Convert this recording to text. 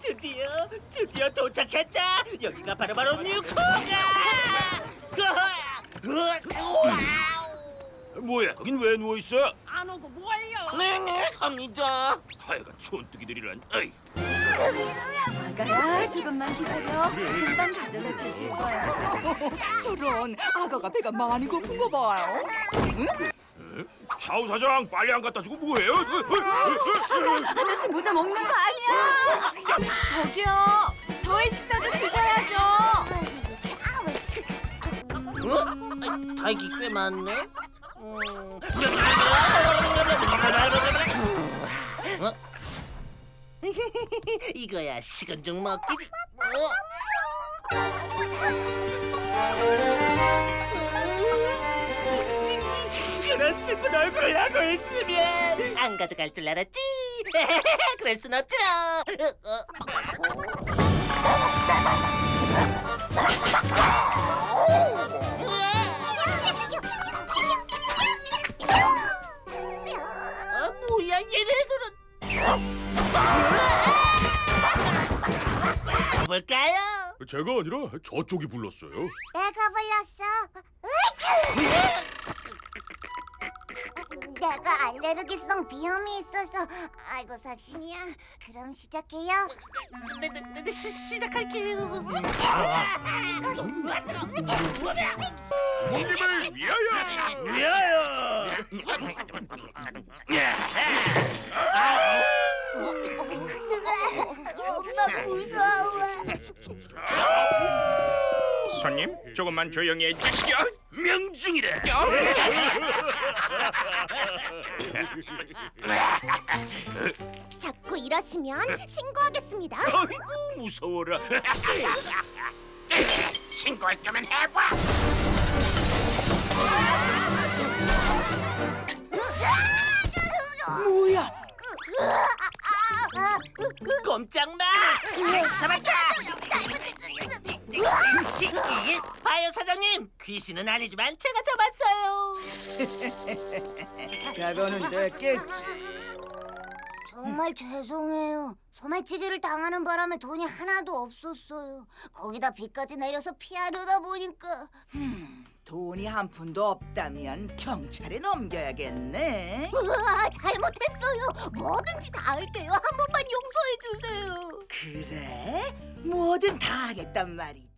드디어 드디어 도착했다. 여기가 바로 바로 뉴코가. 뭐야? 거긴 왜 누워 있어? 안 오고 뭐예요? 네네 갑니다. 하여간 촌뜨기들이란. 어이. 아가야 조금만 기다려 금방 가져다 주실 거야 저런 아가가 배가 많이 고픈 거 봐요. 차우 사장 빨리 안 갖다 주고 뭐해요? 아저씨 모자 먹는 거 아니야 저기요 저의 식사도 주셔야죠 어? 닭이 꽤 많네. 음. 어? 이거야 식은 죽 먹기지. 그런 슬픈 얼굴을 하고 있으면 안 가져갈 줄 알았지. 그럴 순 없지라. 아 뭐야 얘네들은 볼까요? 제가 아니라 저쪽이 불렀어요. 내가 불렀어. 내가 알레르기성 비염이 있어서 아이고 삭신이야. 그럼 시작해요. 네, 네, 네, 네, 시, 시작할게요. 형님을 위하여! 위하여! 엄마 무서워. 손님, 조금만 조용히 해주시죠. 명중이래. 자꾸 이러시면 신고하겠습니다. 아이고 무서워라. 신고할 거면 해봐. 뭐야? 꼼짝 마! 잡았다! 지, 이, 봐요 사장님 귀신은 아니지만 제가 잡았어요. 그거는 됐겠지. 정말 죄송해요. 소매치기를 당하는 바람에 돈이 하나도 없었어요. 거기다 비까지 내려서 피하려다 보니까 돈이 한 푼도 없다면 경찰에 넘겨야겠네. 우와 잘못했어요. 뭐든지 다 할게요. 한 번만 용서해 주세요. 그래? 뭐든 다 하겠단 말이지.